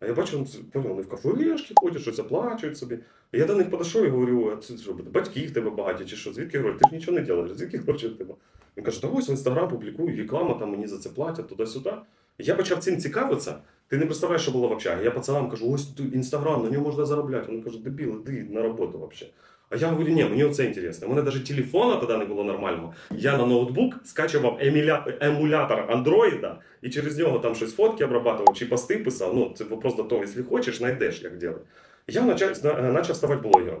А я бачу, вони в кафешки ходять, щось оплачують собі. Я до них подійшов і говорю, а це що, в тебе багаті, чи що, звідки гроші? Ти ж нічого не робиш, звідки гроші в тебе? Він каже, та ось в інстаграм публікую, реклама там мені за це платять, туди-сюди. Я почав цим цікавитися. Ти не представляєш, що було в общагі. Я пацанам кажу, ось інстаграм, на ньому можна заробляти. Вони кажуть, дебіл, іди на роботу взагалі. А я говорю, ні, мені оце інтересно. У мене навіть телефона тоді не було нормального. Я на ноутбук скачував емулятор андроїда і через нього там щось фотки обрабатував чи пости писав. Ну, це вопрос до того, якщо хочеш, знайдеш, як робити. Я почав, почав ставати блогером.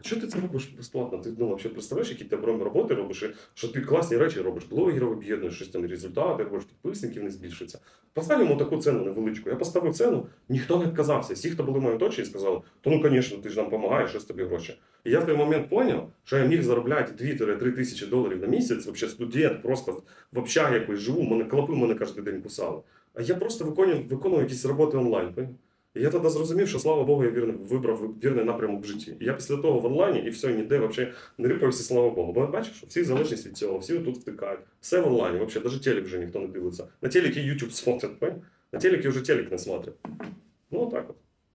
а що ти це робиш безплатно? Ти ну, взагалі представляєш, які ти оборонні роботи робиш, що ти класні речі робиш, блогерів об'єднуєш, щось там результати, робиш, підписників не збільшиться. Йому таку ціну невеличку. Я поставив ціну, ніхто не відказався. Всі, хто були в моєму оточенні, сказали, то ну, звісно, ти ж нам допомагаєш, щось тобі гроші. І я в той момент зрозумів, що я міг заробляти 2-3 тисячі доларів на місяць, взагалі студент, просто в общагі якось живу, мене клопи мене кожен день кусали. А я просто виконував, виконував якісь роботи онлайн. Я тоді зрозумів, що слава Богу, я вірний, вибрав вірний напрямок в житті. І я після того в онлайні і все ніде взагалі не рипався, слава Богу. Бо бачиш, що всі залежність від цього, всі тут втикають. Все в онлайні, взагалі, навіть телек вже ніхто не дивиться. На телекі YouTube смотрять? На телекі вже телек не смотрять. Ну, так от.